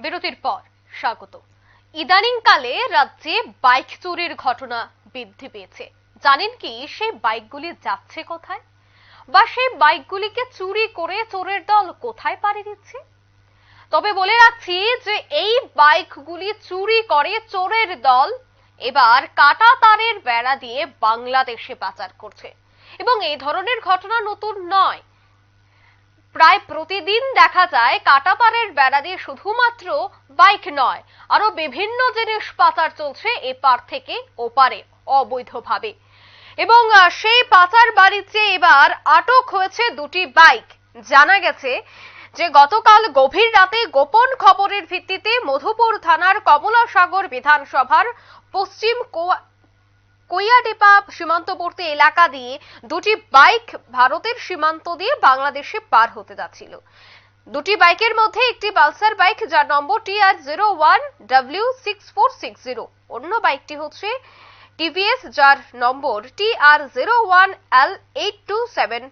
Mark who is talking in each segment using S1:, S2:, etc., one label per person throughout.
S1: বিরতির পর স্বাগত। ইদানিংকালে রাজ্যে বাইক চুরির ঘটনা বৃদ্ধি পেয়েছে। জানেন কি, সেই বাইকগুলি যাচ্ছে কোথায়? বা সেই বাইকগুলিকে চুরি করে চোরের দল কোথায় পাড়ি দিচ্ছে? তবে বলে রাখছি যে এই বাইকগুলি চুরি করে চোরের দল এবার কাটা তারের বেড়া দিয়ে বাংলাদেশে পাচার করছে। এবং এই ধরনের ঘটনা নতুন নয়। প্রায় প্রতিদিন দেখা যায় কাটাতারের বেড়া দিয়ে শুধুমাত্র বাইক নয় আরও বিভিন্ন জিনিস পাচার চলছে এপার থেকে ওপারে, অবৈধভাবে। এবং সেই পাচার বাড়িতে এবার আটক হয়েছে দুটি বাইক। জানা গেছে যে, গতকাল গভীর রাতে গোপন খবরের ভিত্তিতে মধুপুর থানার কমলাসাগর বিধানসভার পশ্চিম কৈয়াডেপা সীমান্তবর্তী এলাকা দিয়ে দুটি বাইক ভারতের সীমান্ত দিয়ে বাংলাদেশে পার হতে যাচ্ছিল। দুটি বাইকের মধ্যে একটি পালসার বাইক যার number T R zero one W six four six zero. অন্য বাইকটি হচ্ছে টিভিএস যার number T R zero one L eight two seven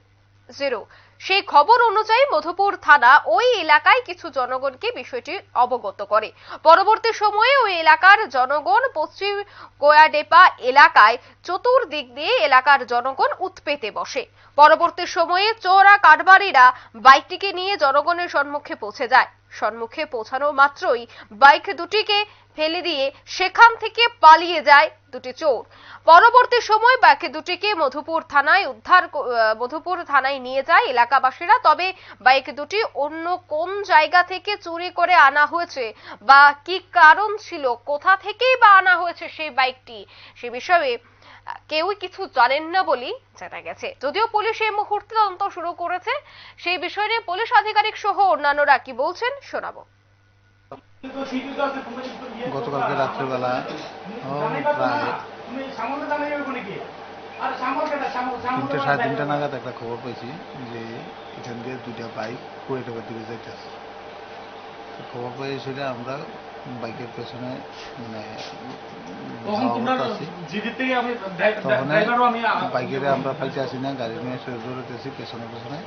S1: zero. সেই খবর অনুযায়ী মধুপুর থানা ওই এলাকায় কিছু জনগণকে বিষয়টি অবগত করে। পরবর্তী সময়ে ওই এলাকার জনগণ পশ্চিম কোয়াডেপা এলাকায় চতুর্দিক দিয়ে এলাকার জনগণ উৎপেতে বসে। পরবর্তী সময়ে চোরা কারবারিরা বাইকটিকে নিয়ে জনগণের সম্মুখে পৌঁছে যায়। সম্মুখে পৌঁছানো মাত্রই বাইক দুটিকে ফেলে দিয়ে সেখান থেকে পালিয়ে যায় দুটি চোর। পরবর্তী সময় বাইক দুটিকে মধুপুর থানায় উদ্ধার মধুপুর থানায় নিয়ে যায় এলাকাবাসীরা। তবে বাইক দুটি অন্য কোন জায়গা থেকে চুরি করে আনা হয়েছে বা কি কারণ ছিল, কোথা থেকেই বা আনা হয়েছে সেই বাইকটি, সে বিষয়ে কেউই কিছু জানেন না বলেই জানা গেছে। যদিও পুলিশ এই মুহূর্তে তদন্ত শুরু করেছে, সেই বিষয় নিয়ে পুলিশ আধিকারিক সহ অন্যান্যরা কি বলছেন শোনাবো।
S2: গতকালকে রাত্রেবেলা তিনটে সাড়ে তিনটা নাগাদ একটা খবর পেয়েছি যে এখান দিয়ে দুইটা বাইক কুড়ি টাকার দিকে যাইতেছে। খবর পেয়ে সেটা আমরা বাইকের পেছনে মানে করতেছি বাইকের আমরা পাইতে আসি না গাড়ি নিয়ে সে দৌড়াতেছি পেছনে পেছনে।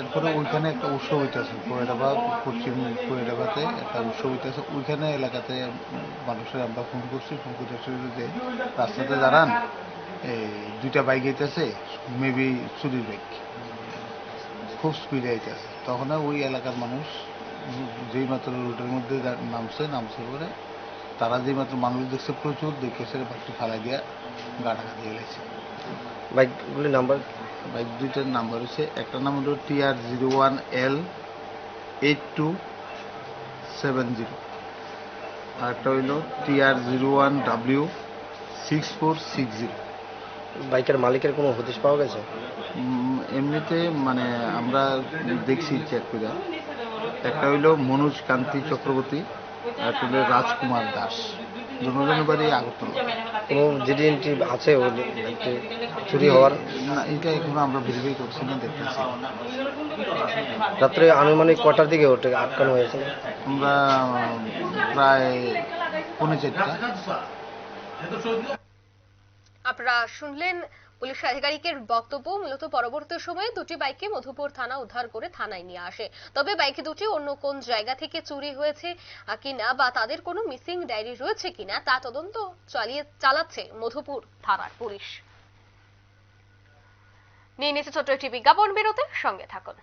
S2: এরপরে ওইখানে একটা উৎসব হইতেছে কোয়েডাবা পশ্চিম কোয়েডাবাতে একটা উৎসব হইতেছে। ওইখানে এলাকাতে মানুষের আমরা ফোন করছি ফোন করতে যে রাস্তাতে দাঁড়ান এই দুইটা বাইক আইতেছে মেবি চুরির বাইক। খুব স্পিডে আইতেছে তখন ওই এলাকার মানুষ যেই মাত্র রুটের মধ্যে নামছে নামছে পরে তারা যেই মাত্র মানুষ দেখছে প্রচুর দেখে সে বাইকটি ফালাই দিয়া গা ঢাকা দিয়ে গেছে
S3: বাইকগুলির নাম্বার?
S2: বাইক দুইটার নাম্বার হচ্ছে একটা নাম হলো T R zero one L eight two seven zero আর একটা হইল T R zero one W six four six zero.
S3: বাইকের মালিকের কোনো হদিশ পাওয়া গেছে?
S2: এমনিতে মানে আমরা দেখছি চেক করে। একটা হইল মনোজ কান্তি চক্রবর্তী আর একটা হইল রাজকুমার দাস। দুজনের বাড়ি আগরতলা।
S3: কোনো জিডি এন্ট্রি আছে চুরি হওয়ার?
S2: না এটা এখনও আমরা ভেরিফাই করছি না দেখতেছি।
S3: রাত্রে আনুমানিক কটার দিকে ওটা আটকানো হয়েছে?
S2: আমরা প্রায় পৌনে চারটা।
S1: আপনারা শুনলেন পুলিশ আধিকারিকের বক্তব্য মূলত পরবর্তী সময়ে দুটি বাইককে মধুপুর থানা উদ্ধার করে থানায় নিয়ে আসে। তবে বাইক দুটি অন্য কোন জায়গা থেকে চুরি হয়েছে কিনা বা তাদের কোনো মিসিং ডায়েরি রয়েছে কিনা, তা তদন্ত চালিয়ে চালাচ্ছে মধুপুর থানার পুলিশ। নিয়ে নিচ্ছে ছোট্ট একটি বিজ্ঞাপন বেরোতে সঙ্গে থাকুন।